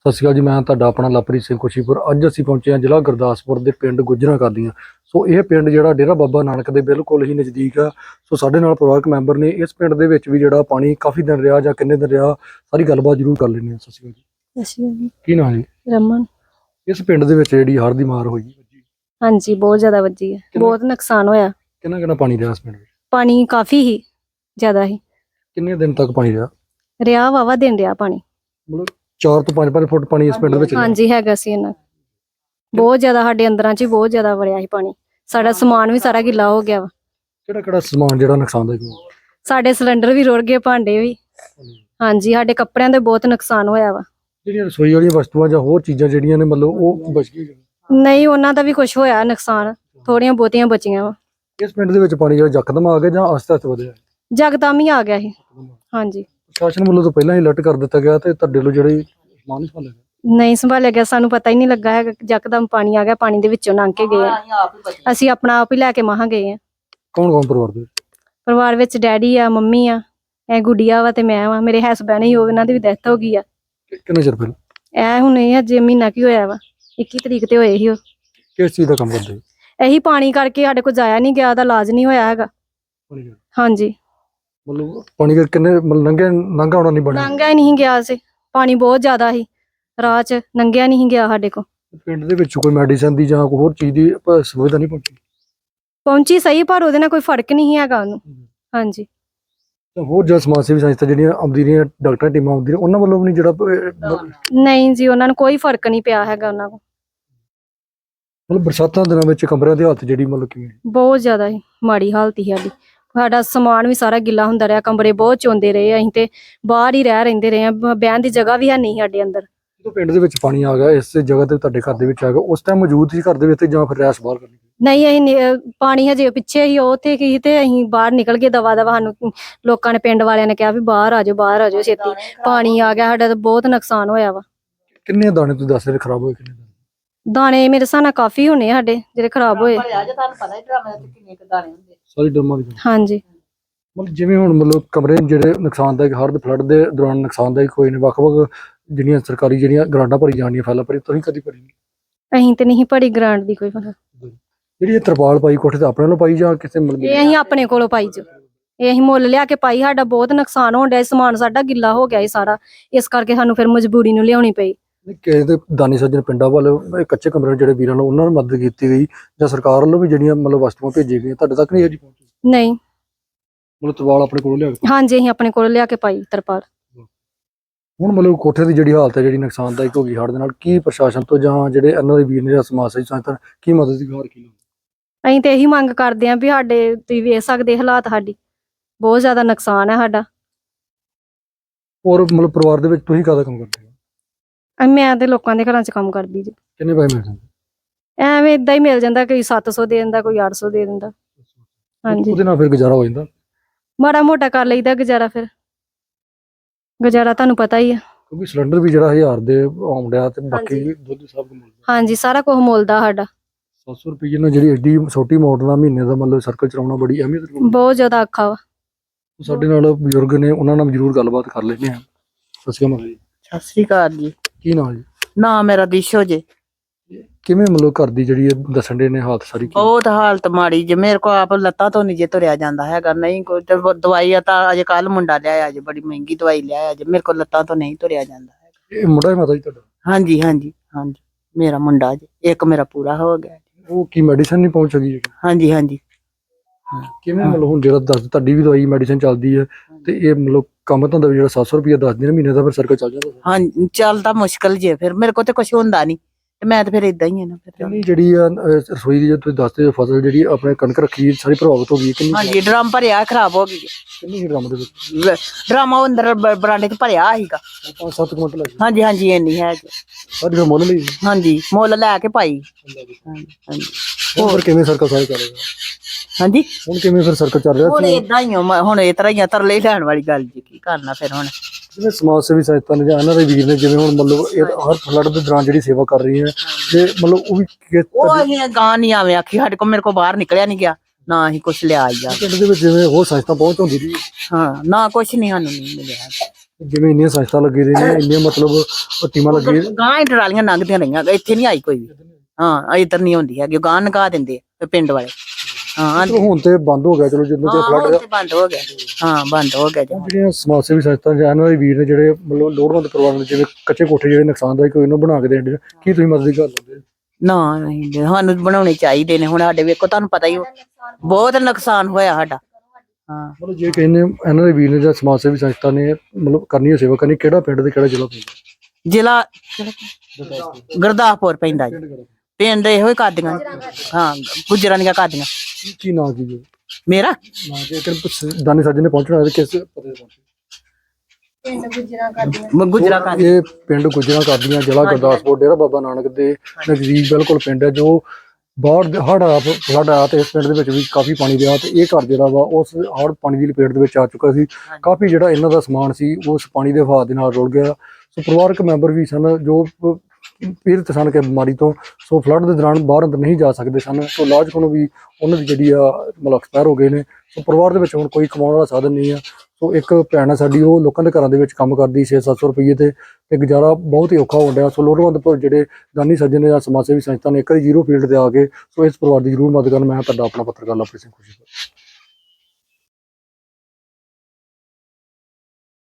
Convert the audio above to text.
ਸਤਿ ਸ਼੍ਰੀ ਅਕਾਲ ਜੀ ਮੈਂ ਤੁਹਾਡਾ ਆਪਣਾ ਲਵਪ੍ਰੀਤ ਸਿੰਘ ਖੁਸ਼ੀਪੁਰ ਅੱਜ ਅਸੀਂ ਪਹੁੰਚੇ ਹਾਂ ਜ਼ਿਲ੍ਹਾ ਗੁਰਦਾਸਪੁਰ ਦੇ ਪਿੰਡ ਗੁਜਰਾਂ ਕਰਦੀਆਂ। ਸੋ ਇਹ ਪਿੰਡ ਜਿਹੜਾ ਡੇਰਾ ਬਾਬਾ ਨਾਨਕ ਦੇ ਬਿਲਕੁਲ ਹੀ ਨਜ਼ਦੀਕ ਆ। ਸੋ ਸਾਡੇ ਨਾਲ ਪਰਿਵਾਰਕ ਮੈਂਬਰ ਨੇ। ਇਸ ਪਿੰਡ ਦੇ ਵਿੱਚ ਵੀ ਜਿਹੜਾ ਪਾਣੀ ਕਾਫੀ ਦਿਨ ਰਿਹਾ ਜਾਂ ਕਿੰਨੇ ਦਿਨ ਰਿਹਾ ਸਾਰੀ ਗੱਲਬਾਤ ਜ਼ਰੂਰ ਕਰ ਲੈਂਦੇ ਹਾਂ। ਸਤਿ ਸ਼੍ਰੀ ਅਕਾਲ ਜੀ। ਅੱਛਾ ਜੀ। ਕੀ ਨਾਂ ਜੀ? ਰਮਨ। ਇਸ ਪਿੰਡ ਦੇ ਵਿੱਚ ਜਿਹੜੀ ਹੜ੍ਹ ਦੀ ਮਾਰ ਹੋਈ ਹਾਂਜੀ ਬਹੁਤ ਜ਼ਿਆਦਾ ਵੱਜੀ ਹੈ। ਕਿੰਨਾ- ਬਹੁਤ ਨੁਕਸਾਨ ਹੋਇਆ। ਕਿੰਨਾ ਕਿੰਨਾ ਪਾਣੀ ਰਿਹਾ ਇਸ ਪਿੰਡ ਵਿੱਚ? ਪਾਣੀ ਕਾਫੀ ਹੀ ਜ਼ਿਆਦਾ ਹੀ। ਕਿੰਨੇ ਦਿਨ ਤੱਕ ਪਾਣੀ ਰਿਹਾ? ਰਿਆ ਵਾਵਾ ਦਿਨ ਰਿਹਾ ਪਾਣੀ। ਮਤਲਬ 4 ਤੋਂ 5-5 ਫੁੱਟ ਪਾਣੀ ਇਸ ਪਿੰਡ ਵਿੱਚ। ਹਾਂਜੀ ਹੈਗਾ ਸੀ ਇਹਨਾਂ। ਬਹੁਤ ਜ਼ਿਆਦਾ ਸਾਡੇ ਅੰਦਰਾਂ 'ਚ ਹੀ ਬਹੁਤ ਜ਼ਿਆਦਾ ਵੜਿਆ ਸੀ ਪਾਣੀ। ਸਾਡਾ ਸਮਾਨ ਵੀ ਸਾਰਾ ਗਿੱਲਾ ਹੋ ਗਿਆ ਵਾ। ਕਿਹੜਾ ਕਿਹੜਾ ਸਮਾਨ ਜਿਹੜਾ ਨੁਕਸਾਨਦਾਇਕ ਹੋਇਆ ਸਾਡੇ ਸਿਲੰਡਰ ਵੀ ਰੁੜ ਗਏ ਭਾਂਡੇ ਵੀ। ਹਾਂਜੀ ਸਾਡੇ ਕੱਪੜਿਆਂ ਦੇ ਬਹੁਤ ਨੁਕਸਾਨ ਹੋਇਆ ਵਾ। ਜਿਹੜੀਆਂ ਰਸੋਈ ਵਾਲੀਆਂ ਵਸਤੂਆਂ ਜਾਂ ਹੋਰ ਚੀਜ਼ਾਂ ਜਿਹੜੀਆਂ ਨੇ ਮਤਲਬ ਉਹ ਬਚ ਗਈਆਂ। ਨਹੀਂ ਉਹਨਾਂ ਦਾ ਵੀ ਕੁਝ ਹੋਇਆ ਨੁਕਸਾਨ। ਥੋੜੀਆਂ ਬਹੁਤੀਆਂ ਬਚੀਆਂ ਵਾ। ਇਸ ਪਿੰਡ ਦੇ ਵਿੱਚ ਪਾਣੀ ਜਿਹੜਾ ਯਕਦਮ ਆ ਗਿਆ ਜਾਂ ਆਸਤੇ ਆਸਤੇ ਵਧਿਆ? ਜਗਦਮ ਹੀ ਆ ਗਿਆ ਸੀ। ਹਾਂਜੀ। ਪ੍ਰਸ਼ਾਸਨ ਵੱਲੋਂ ਤਾਂ ਪਹਿਲਾਂ ਹੀ ਅਲਰਟ ਕਰ ਦਿੱਤਾ ਗਿਆ ਤੇ ਤੁਹਾਡੇ ਲੋ ਜਿਹੜੇ ਸਮਾਨ ਨਹੀਂ ਸੰਭਾਲਿਆ ਨਹੀਂ ਸੰਭਾਲਿਆ ਗਿਆ ਸਾਨੂੰ ਪਤਾ ਹੀ ਨਹੀਂ ਲੱਗਾ ਹੈਗਾ ਕਿ ਯਕਦਮ ਪਾਣੀ ਆ ਗਿਆ ਪਾਣੀ ਦੇ ਵਿੱਚੋਂ ਲੰਘ ਕੇ ਗਏ। ਅਸੀਂ ਆਪਣਾ ਆਪ ਹੀ ਲੈ ਕੇ ਮਹਾਂ ਗਏ ਆ। ਕੌਣ ਕੌਣ ਪਰਿਵਾਰ ਦੇ? ਪਰਿਵਾਰ ਵਿੱਚ ਡੈਡੀ ਆ ਮੰਮੀ ਆ ਐ ਗੁੱਡੀਆ ਵਾ ਤੇ ਮੈਂ ਵਾ ਮੇਰੇ ਹਸਬੰਡ ਹੀ ਉਹ ਇਹਨਾਂ ਦੀ ਵੀ ਡੈਥ ਹੋ ਗਈ ਆ। ਕਿ- ਕਿੰਨੇ ਚਿਰ ਪਹਿਲਾਂ? ਐ ਹੁਣ ਇਹ ਅਜੇ ਮਹੀਨਾ ਕੀ ਹੋਇਆ ਵਾ 21 ਤਰੀਕ ਤੇ ਹੋਏ ਸੀ ਉਹ। ਕਿਸ ਚੀਜ਼ ਦਾ ਕੰਮ ਕਰਦੇ? ਇਹੀ ਪਾਣੀ ਕਰਕੇ ਸਾਡੇ ਕੋਲ ਜਾਇਆ ਨਹੀਂ ਗਿਆ ਉਹਦਾ ਇਲਾਜ ਨਹੀਂ ਹੋਇਆ ਹੈਗਾ। ਦਾ? ਹਾਂਜੀ। ਮਤਲਬ ਪਾਣੀ ਕਰਕੇ ਕਿੰਨੇ ਮਤਲਬ ਲੰਘਿਆ ਲੰਘਾ ਹੋਣਾ ਨਹੀਂ ਬਣਿਆ? ਹੀ ਨਹੀਂ ਗਿਆ ਸੀ। ਪਾਣੀ ਬਹੁਤ ਜ਼ਿਆਦਾ ਸੀ। ਰਾਹ 'ਚ ਲੰਘਿਆ ਨਹੀਂ ਗਿਆ ਸਾਡੇ ਕੋਲ। ਪਿੰਡ ਦੇ ਵਿੱਚ ਕੋਈ ਮੈਡੀਸਨ ਦੀ ਜਾਂ ਕੋਈ ਹੋਰ ਚੀਜ਼ ਦੀ ਸੁਵਿਧਾ ਨਹੀਂ ਪਹੁੰਚੀ? ਪਹੁੰਚੀ ਸਹੀ ਪਰ ਉਹਦੇ ਨਾਲ ਕੋਈ ਫ਼ਰਕ ਨਹੀਂ ਹੈਗਾ ਉਹਨੂੰ। ਹਾਂਜੀ। ਤਾਂ ਹੋਰ ਜਾਂ ਸਮਾਜ ਸੇਵੀ ਸੰਸਥਾ ਜਿਹੜੀਆਂ ਆਉਂਦੀ ਰਹੀਆਂ ਡਾਕਟਰਾਂ ਟੀਮਾਂ ਆਉਂਦੀਆਂ ਰਹੀਆਂ, ਉਹਨਾਂ ਵੱਲੋਂ ਵੀ ਨਹੀਂ ਜਿਹੜਾ ਅਹ, ਨਹੀਂ ਜੀ ਉਹਨਾਂ ਨੂੰ ਕੋਈ ਫ਼ਰਕ ਨਹੀਂ ਪਿਆ ਹੈਗਾ ਉਹਨਾਂ ਕੋਲ। ਮਤਲਬ ਬਰਸਾਤਾਂ ਦੇ ਦਿਨਾਂ ਵਿੱਚ ਕਮਰਿਆਂ ਦੀ ਹਾਲਤ ਜਿਹੜੀ ਮਤਲਬ ਕਿਵੇਂ? ਬਹੁਤ ਜ਼ਿਆਦਾ ਹੀ ਮਾੜੀ ਹਾਲਤ ਸੀ ਸਾਡੀ। ਸਾਡਾ ਸਮਾਨ ਵੀ ਸਾਰਾ ਗਿੱਲਾ ਹੁੰਦਾ ਰਿਹਾ ਕਮਰੇ ਬਹੁਤ ਚੋਂਦੇ ਰਹੇ ਅਸੀਂ ਤੇ ਬਾਹਰ ਹੀ ਰਹਿ ਰਹਿੰਦੇ ਰਹੇ ਆ ਬਹਿਣ ਦੀ ਜਗ੍ਹਾ ਵੀ ਹੈ ਨਹੀਂ ਸਾਡੇ ਅੰਦਰ ਜਦੋਂ ਪਿੰਡ ਦੇ ਵਿੱਚ ਪਾਣੀ ਆ ਗਿਆ ਇਸ ਜਗ੍ਹਾ ਤੇ ਤੁਹਾਡੇ ਘਰ ਦੇ ਵਿੱਚ ਆ ਗਿਆ ਉਸ ਟਾਈਮ ਮੌਜੂਦ ਸੀ ਘਰ ਦੇ ਵਿੱਚ ਤੇ ਜਾਂ ਫਿਰ ਰੈਸ ਬਾਹਰ ਕਰਨੀ? ਨਹੀਂ ਅਸੀਂ ਪਾਣੀ ਹਜੇ ਪਿੱਛੇ ਹੀ ਉਹ ਤੇ ਕੀ ਤੇ ਅਸੀਂ ਬਾਹਰ ਨਿਕਲ ਗਏ ਦਵਾ ਦਵਾ ਸਾਨੂੰ ਲੋਕਾਂ ਨੇ ਪਿੰਡ ਵਾਲਿਆਂ ਨੇ ਕਿਹਾ ਵੀ ਬਾਹਰ ਆ ਜਾਓ ਬਾਹਰ ਆ ਜਾਓ ਛੇਤੀ ਪਾਣੀ ਆ ਗਿਆ ਸਾਡਾ ਤਾਂ ਬਹੁਤ ਨੁਕਸਾਨ ਹੋਇਆ ਵਾ ਕਿੰਨੇ ਦਾਣੇ ਤੁਸੀਂ ਦੱਸ ਰਹੇ ਖਰਾਬ ਹੋਏ ਕਿੰਨੇ ਦਾਣੇ? ਦਾਣੇ ਮੇਰੇ ਹਿਸਾਬ ਨਾਲ ਕਾਫੀ ਹੋਣੇ ਸਾਡੇ ਜਿਹੜੇ ਖਰਾਬ ਹੋਏ ਤੁਹਾਨੂੰ ਪਤਾ ਹੀ ਡਰਾਮੇ ਦੇ ਕਿੰਨੇ ਕੁ ਦਾਣੇ ਹੁੰਦੇ ਸਾਰੀ ਡਰਮਾਂ ਦੀ ਹਾਂਜੀ। ਮਤਲਬ ਜਿਵੇਂ ਹੁਣ ਮਤਲਬ ਕਮਰੇ ਜਿਹੜੇ ਨੁਕਸਾਨਦਾਇਕ ਹੜ੍ਹ ਫਲੱਡ ਦੇ ਦੌਰਾਨ ਨੁਕਸਾਨਦਾਇਕ ਹੋਏ ਨੇ ਵੱਖ-ਵੱਖ ਜਿਹੜੀਆਂ ਸਰਕਾਰੀ ਜਿਹੜੀਆਂ ਗ੍ਰਾਂਟਾਂ ਭਰੀ ਜਾਂਦੀਆਂ ਫੈਲਾ ਭਰੀ ਤੁਸੀਂ ਕਦੀ ਭਰੀ ਨਹੀਂ। ਅਸੀਂ ਤੇ ਨਹੀਂ ਭਰੀ ਗ੍ਰਾਂਟ ਦੀ ਕੋਈ ਫਸਲ। ਜਿਹੜੀ ਇਹ ਤਰਪਾਲ ਪਾਈ ਕੋਠੇ ਤੇ ਆਪਣੇ ਵੱਲੋਂ ਪਾਈ ਜਾਂ ਕਿਸੇ ਮਤਲਬ ਇਹ ਅਸੀਂ ਆਪਣੇ ਕੋਲੋਂ ਪਾਈ ਜੋ। ਇਹ ਅਸੀਂ ਮੁੱਲ ਲਿਆ ਕੇ ਪਾਈ ਸਾਡਾ ਬਹੁਤ ਨੁਕਸਾਨ ਹੋਣ ਡਿਆ ਸੀ, ਸਮਾਨ ਸਾਡਾ ਗਿੱਲਾ ਹੋ ਗਿਆ ਸੀ ਸਾਰਾ। ਇਸ ਕਰਕੇ ਸਾਨੂੰ ਫਿਰ ਮਜਬੂਰੀ ਨੂੰ ਲਿਆਉਣੀ ਪਈ। ਕਿਸੇ ਦੇ ਦਾਨੀ ਸੱਜਣ ਪਿੰਡਾਂ ਵੱਲ ਇਹ ਕੱਚੇ ਕਮਰੇ ਜਿਹੜੇ ਵੀਰਾਂ ਨੂੰ ਉਹਨਾਂ ਨੂੰ ਮਦਦ ਕੀਤੀ ਗਈ ਜਾਂ ਸਰਕਾਰ ਵੱਲੋਂ ਵੀ ਜਿਹੜੀਆਂ ਮਤਲਬ ਵਸਤੂਆਂ ਭੇਜੀਆਂ ਗਈਆਂ ਤੁਹਾਡੇ ਤੱਕ ਨਹੀਂ ਅਜੇ ਪਹੁੰਚੀ? ਨਹੀਂ। ਮਤਲਬ ਤਰਪਾਲ ਆਪਣੇ ਕੋਲੋਂ ਲਿਆ ਕੇ ਹਾਂਜੀ ਅਸੀਂ ਆਪਣੇ ਕੋਲੋਂ ਲਿਆ ਕੇ ਪਾਈ ਤਰਪਾਲ। ਹੁਣ ਮਤਲਬ ਕੋਠੇ ਦੀ ਜਿਹੜੀ ਹਾਲਤ ਹੈ ਜਿਹੜੀ ਨੁਕਸਾਨਦਾਇਕ ਹੋ ਗਈ ਹੜ੍ਹ ਦੇ ਨਾਲ ਕੀ ਪ੍ਰਸ਼ਾਸਨ ਤੋਂ ਜਾਂ ਜਿਹੜੇ ਇਹਨਾਂ ਦੇ ਵੀਰ ਨੇ ਜਾਂ ਸਮਾਜ ਸੇਵੀ ਸੰਸਥਾ ਕੀ ਮਦਦ ਦੀ ਗੁਹਾਰ ਕੀ ਲਾਉਂਦੇ? ਅਸੀਂ ਤੇ ਇਹੀ ਮੰਗ ਕਰਦੇ ਆਂ ਵੀ ਸਾਡੇ ਤੁਸੀਂ ਵੇਖ ਸਕਦੇ ਹਾਲਾਤ ਸਾਡੀ। ਬਹੁਤ ਜ਼ਿਆਦਾ ਨੁਕਸਾਨ ਹੈ ਸਾਡਾ। ਹੋਰ ਮਤਲਬ ਪਰਿਵਾਰ ਦੇ ਵਿੱਚ ਤੁਸੀਂ ਕਾਹਦਾ ਕੰਮ ਕਰਦੇ ਹੋ? ਅਹ ਮੈਂ ਤੇ ਲੋਕਾਂ ਦੇ ਘਰਾਂ 'ਚ ਕੰਮ ਕਰਦੀ ਜੀ। ਕਿੰਨੇ ਪੈਸੇ ਮਿਲ ਜਾਂਦੇ? ਐਵੇਂ ਇਦਾਂ ਹੀ ਮਿਲ ਜਾਂਦਾ ਕੋਈ 700 ਦੇ ਦਿੰਦਾ ਕੋਈ 800 ਦੇ ਦਿੰਦਾ। ਹਾਂਜੀ। ਉਹਦੇ ਨਾਲ ਫਿਰ ਗੁਜ਼ਾਰਾ ਹੋ ਜਾਂਦਾ? ਮਾੜਾ ਮੋਟਾ ਕਰ ਲਈਦਾ ਗੁਜ਼ਾਰਾ ਫਿਰ। ਗੁਜ਼ਾਰਾ ਤੁਹਾਨੂੰ ਪਤਾ ਹੀ ਆ। ਕਿਉਂਕਿ ਸਿਲੰਡਰ ਵੀ ਜਿਹੜਾ 1000 ਦੇ ਆਉਣ ਡਿਆ ਤੇ ਬਾਕੀ ਹਾਂਜੀ। ਦੁੱਧ ਸਭ ਕੁਝ ਮਿਲਦਾ। ਹਾਂਜੀ ਸਾਰਾ ਕੁਝ ਮੁੱਲਦਾ ਸਾਡਾ। 700 ਰੁਪਏ ਨਾਲ ਜਿਹੜੀ ਐਡੀ ਛੋਟੀ ਮੋਟਰ ਦਾ ਮਹੀਨੇ ਦਾ ਮਤਲਬ ਸਰਕਲ ਚਲਾਉਣਾ ਬੜੀ ਅਹਿਮੀਅਤ ਰੱਖਦੀ ਬਹੁਤ ਜ਼ਿਆਦਾ ਔਖਾ ਵਾ। ਸਾਡੇ ਨਾਲ ਬਜ਼ੁਰਗ ਨੇ ਉਹਨਾਂ ਨਾਲ ਜ਼ਰੂਰ ਗੱਲਬਾਤ ਕਰ ਲੈਂਦੇ ਹਾਂ। ਸਤਿ ਸ਼੍ਰੀ ਅਕਾਲ ਜੀ। ਸਤਿ ਸ੍ਰੀ ਅਕਾਲ ਜੀ। ਕੀ ਨਾਮ ਜੀ? ਨਾ ਮੇਰਾ ਦਿਸ਼ੋ ਜੇ। ਕਿਵੇਂ ਮਤਲਬ ਘਰ ਦੀ ਜਿਹੜੀ ਇਹ ਦੱਸਣ ਦੇ ਨੇ ਹਾਲਤ ਸਾਰੀ ਕੀ? ਬਹੁਤ ਹਾਲਤ ਮਾੜੀ ਜੇ। ਮੇਰੇ ਕੋ ਆਪ ਲੱਤਾਂ ਤੋਂ ਨਹੀਂ ਜੇ ਤੁਰਿਆ ਜਾਂਦਾ ਹੈਗਾ। ਨਹੀਂ ਕੋਈ ਤੇ ਦਵਾਈ ਆ ਤਾਂ ਅਜੇ ਕੱਲ ਮੁੰਡਾ ਲਿਆਇਆ ਜੇ ਬੜੀ ਮਹਿੰਗੀ ਦਵਾਈ ਲਿਆਇਆ ਜੇ। ਮੇਰੇ ਕੋ ਲੱਤਾਂ ਤੋਂ ਨਹੀਂ ਤੁਰਿਆ ਜਾਂਦਾ ਹੈਗਾ। ਇਹ ਮੁੰਡਾ ਹੀ ਮਾਤਾ ਜੀ ਤੁਹਾਡਾ? ਹਾਂਜੀ ਹਾਂਜੀ ਹਾਂਜੀ। ਮੇਰਾ ਮੁੰਡਾ ਜੇ। ਇੱਕ ਮੇਰਾ ਪੂਰਾ ਹੋ ਗਿਆ ਜੀ। ਉਹ ਕੀ ਮੈਡੀਸਨ ਨਹੀਂ ਪਹੁੰਚ ਸਕੀ ਜੀ ਹਾਂਜੀ ਹਾਂਜੀ। ਕਿਵੇਂ ਮਤਲਬ ਹੁਣ ਜਿਹੜਾ ਦੱਸ ਤੁਹਾਡੀ ਵੀ ਦਵਾਈ ਮੈਡੀਸਨ ਚੱਲਦੀ ਹੈ ਤੇ ਇਹ ਮਤਲਬ ਕੰਮ ਧੰਦਾ ਵੀ ਜਿਹੜਾ 700 ਰੁਪਏ ਦੱਸਦੇ ਨੇ ਮਹੀਨੇ ਦਾ ਫਿਰ ਸਰਕਲ ਚੱਲ ਜਾਂਦਾ ਹਾਂ ਚੱਲਦਾ ਮੁਸ਼ਕਲ ਜੇ ਫਿਰ ਮੇਰੇ ਕੋ ਤੇ ਕੁਝ ਹੁੰਦਾ ਨਹੀਂ ਤੇ ਮੈਂ ਤੇ ਫਿਰ ਇਦਾਂ ਹੀ ਆ ਨਾ ਫਿਰ। ਕਿੰਨੀ ਜਿਹੜੀ ਆ ਅਹ, ਰਸੋਈ ਦੀ ਜੇ ਤੁਸੀਂ ਦੱਸਦੇ ਹੋ ਫਸਲ ਜਿਹੜੀ ਆਪਣੇ ਕਣਕ ਰੱਖੀ ਸਾਰੀ ਪ੍ਰਭਾਵਿਤ ਹੋ ਗਈ ਕਿੰਨੀ ਹਾਂਜੀ ਡਰਮ ਭਰਿਆ ਖਰਾਬ ਹੋ ਗਈ ਕਿੰਨੀ ਗ੍ਰਾਮ ਦੇ ਵਿੱਚ? ਡਰਾਮਾ ਅੰਦਰ ਬ- ਬਰਾਂਡੇ 'ਚ ਭਰਿਆ ਸੀਗਾ। 5-7 ਕੁਇੰਟਲ ਲੱਗੇ ਹਾਂਜੀ ਹਾਂਜੀ ਇੰਨੀ ਹੈ ਜੀ। ਸਾਡੀ ਫਿਰ ਮੁੱਲ ਲਈ? ਹਾਂਜੀ ਮੁੱਲ ਲੈ ਕੇ ਪਾਈ। ਹਾਂਜੀ ਹਾਂਜੀ। ਹੁਣ ਫਿਰ ਕਿਵੇਂ ਸਰਕਲ ਸਾਰੇ ਚੱਲ ਰਿਹਾ ਹਾਂਜੀ? ਹੁਣ ਕਿਵੇਂ ਫਿਰ ਸਰਕਲ ਚੱਲ ਰਿਹਾ? ਹੁਣ ਇਦਾਂ ਹੀ ਆ, ਮੈਂ- ਹੁਣ ਇਸ ਤਰ੍ਹਾਂ ਹੀ ਆ, ਤਰਲੇ ਹੀ ਲੈਣ ਵਾਲੀ ਗੱਲ ਜੀ ਕੀ ਕਰਨਾ ਫਿਰ ਹੁਣ? ਜਿਵੇਂ ਸਮਾਜ ਸੇਵੀ ਸੰਸਥਾ ਨੇ ਜਾਂ ਇਹਨਾਂ ਦੇ ਵੀਰ ਨੇ ਜਿਵੇਂ ਹੁਣ ਮਤਲਬ ਇਹ ਹਰ ਫਲੱਡ ਦੇ ਦੌਰਾਨ ਜਿਹੜੀ ਸੇਵਾ ਕਰ ਰਹੀ ਹੈ ਤੇ ਮਤਲਬ ਉਹ ਵੀ ਕਿ- ਉਹ ਅਸੀਂ ਗਾਂ ਨਹੀਂ ਆਵੇਂ ਆਖੀ ਸਾਡੇ ਕੋਲ ਮੇਰੇ ਕੋਲ ਬਾਹਰ ਨਿਕਲਿਆ ਨਹੀਂ ਗਿਆ ਨਾ ਹੀ ਕੁਛ ਲਿਆ ਜਾ ਪਿੰਡ ਦੇ ਵਿੱਚ ਜਿਵੇਂ ਹੋਰ ਸੰਸਥਾ ਪਹੁੰਚ ਹੁੰਦੀ ਰਹੀ ਹਾਂ ਨਾ ਕੁਛ ਨਹੀਂ ਸਾਨੂੰ ਨਹੀਂ ਮਿਲਿਆ। ਜਿਵੇਂ ਇੰਨੀਆਂ ਸੰਸਥਾ ਲੱਗੀ ਦੀਆਂ ਨੇ ਇੰਨੀਆਂ ਮਤਲਬ ਟੀਮਾਂ ਲੱਗੀ ਗਾਂ ਹੀ ਟਰਾਲੀਆਂ ਲੰਘਦੀਆਂ ਰਹੀਆਂ ਇੱਥੇ ਨਹੀਂ ਆਈ ਕੋਈ ਵੀ। ਹਾਂ ਇੱਧਰ ਨਹੀਂ ਹੁੰਦੀ ਹੈਗੀ ਗਾਂ ਨਗਾ ਦਿੰਦੇ ਆ ਪਿੰਡ ਵਾਲੇ। ਹਾਂ ਚਲੋ ਹੁਣ ਤੇ ਬੰਦ ਹੋ ਗਿਆ ਚਲੋ ਜਦੋਂ ਤੇ ਹਾਂ, ਫਲੱਡ ਹੁਣ ਤੇ ਬੰਦ ਹੋ ਗਿਆ। ਹਾਂ ਬੰਦ ਹੋ ਗਿਆ ਜੀ। ਜਿਹੜੀਆਂ ਸਮਾਜ ਸੇਵੀ ਸੰਸਥਾ ਜਾਂ ਇਹਨਾਂ ਦੇ ਵੀਰ ਨੇ ਜਿਹੜੇ ਮਤਲਬ ਲੋੜਵੰਦ ਪਰਿਵਾਰਾਂ ਦੇ ਜਿਵੇਂ ਕੱਚੇ ਕੋਠੇ ਜਿਹੜੇ ਨੁਕਸਾਨਦਾਇਕ ਹੋਏ ਨੂੰ ਬਣਾ ਕੇ ਦੇਣ ਦੇ ਕੀ ਤੁਸੀਂ ਮਦਦ ਕਰ ਸਕਦੇ ਨਾ ਨਹੀਂ ਜੀ, ਸਾਨੂੰ ਬਣਾਉਣੇ ਚਾਹੀਦੇ ਨੇ। ਹੁਣ ਸਾਡੇ ਵੇਖੋ ਤੁਹਾਨੂੰ ਪਤਾ ਹੀ ਹੋ, ਬਹੁਤ ਨੁਕਸਾਨ ਹੋਇਆ ਸਾਡਾ। ਹਾਂ। ਮਤਲਬ ਜੇ ਕਹਿੰਦੇ ਇਹਨਾਂ ਦੇ ਵੀਰ ਨੇ ਜਾਂ ਸਮਾਜ ਸੇਵੀ ਸੰਸਥਾ ਨੇ ਮਤਲਬ ਕਰਨੀ ਹੈ ਸੇਵਾ ਕਰਨੀ ਕਿਹੜਾ ਪਿੰਡ ਤੇ ਕਿਹੜਾ ਜ਼ਿਲ੍ਹਾ ਪੈਂਦਾ? ਜ਼ਿਲ੍ਹਾ ਗੁਰਦਾਸਪੁਰ ਪੈਂਦਾ ਜੀ। ਪਿੰਡ ਇਹੋ ਹੀ ਕਾਦੀਆਂ ਹਾਂ ਗੁਜਰਾਂ ਦੀਆਂ ਕਾਦੀਆਂ। ਕੀ- ਕੀ ਨਾਂ ਕੀ ਜੀ ਮੇਰਾ? ਨਾਂ ਜੇ ਦਾਨੀ ਸਾਜੇ ਨੇ ਪਹੁੰਚਣਾ ਹੈ ਕਿਸ ਪਤੇ ਪਹੁੰਚੇ ਮ- ਗੁਜਰਾਂ ਕਾਦੀਆਂ। ਇਹ ਪਿੰਡ ਗੁਜਰਾਂ ਕਰਦੀਆਂ ਜ਼ਿਲ੍ਹਾ ਗੁਰਦਾਸਪੁਰ ਡੇਰਾ ਬਾਬਾ ਨਾਨਕ ਦੇ ਨਜ਼ਦੀਕ ਬਿਲਕੁਲ ਪਿੰਡ ਹੈ ਜੋ ਬਾਹਰ ਦੇ ਹੜ੍ਹ ਆ ਫਲੱਡ ਤੇ ਇਸ ਪਿੰਡ ਦੇ ਵਿੱਚ ਵੀ ਕਾਫੀ ਪਾਣੀ ਰਿਹਾ ਤੇ ਇਹ ਘਰ ਜਿਹੜਾ ਵਾ ਉਸ ਹੜ੍ਹ ਪਾਣੀ ਦੀ ਲਪੇਟ ਦੇ ਵਿੱਚ ਆ ਚੁੱਕਾ ਸੀ। ਕਾਫੀ ਜਿਹੜਾ ਇਹਨਾਂ ਦਾ ਸਮਾਨ ਸੀ ਉਸ ਪਾਣੀ ਦੇ ਵਹਾਅ ਦੇ ਨਾਲ ਰੁੜ ਗਿਆ। ਸੋ ਪਰਿਵਾਰਕ ਮੈਂਬਰ ਵੀ ਸਨ ਜੋ ਪੀੜਤ ਸਨ ਕਿ ਬਿਮਾਰੀ ਤੋਂ, ਸੋ ਫਲੱਡ ਦੇ ਦੌਰਾਨ ਬਾਹਰ ਅੰਦਰ ਨਹੀਂ ਜਾ ਸਕਦੇ ਸਨ। ਸੋ ਇਲਾਜ ਕੋਲੋਂ ਵੀ ਉਹਨਾਂ ਦੀ ਜਿਹੜੀ ਆ, ਮਤਲਬ ਐਕਸਪਾਇਰ ਹੋ ਗਏ ਨੇ। ਸੋ ਪਰਿਵਾਰ ਦੇ ਵਿੱਚ ਹੁਣ ਕੋਈ ਕਮਾਉਣ ਵਾਲਾ ਸਾਧਨ ਨਹੀਂ ਆ। ਸੋ ਇੱਕ ਭੈਣ ਆ ਸਾਡੀ, ਉਹ ਲੋਕਾਂ ਦੇ ਘਰਾਂ ਦੇ ਵਿੱਚ ਕੰਮ ਕਰਦੀ 6-700 ਰੁਪਏ ਤੇ ਤੇ ਗੁਜ਼ਾਰਾ ਬਹੁਤ ਹੀ ਔਖਾ ਹੋ ਰਿਹਾ ਸੋ ਲੋੜਵੰਦਪੁਰ ਜਿਹੜੇ ਦਾਨੀ ਸੱਜਣ ਨੇ ਜਾਂ ਸਮਾਜ ਸੇਵੀ ਸੰਸਥਾ ਨੇ ਇੱਕ ਵਾਰੀ ਜ਼ੀਰੋ ਫੀਲਡ ਤੇ ਆ ਕੇ, ਸੋ ਇਸ ਪਰਿਵਾਰ ਦੀ ਜ਼ਰੂਰ ਮਦਦ ਕਰਨ। ਮੈਂ ਤੁਹਾਡਾ ਆਪਣਾ ਪੱਤਰਕਾਰ ਲਵਪ੍ਰੀਤ ਸਿੰਘ ਖੁਸ਼ੀ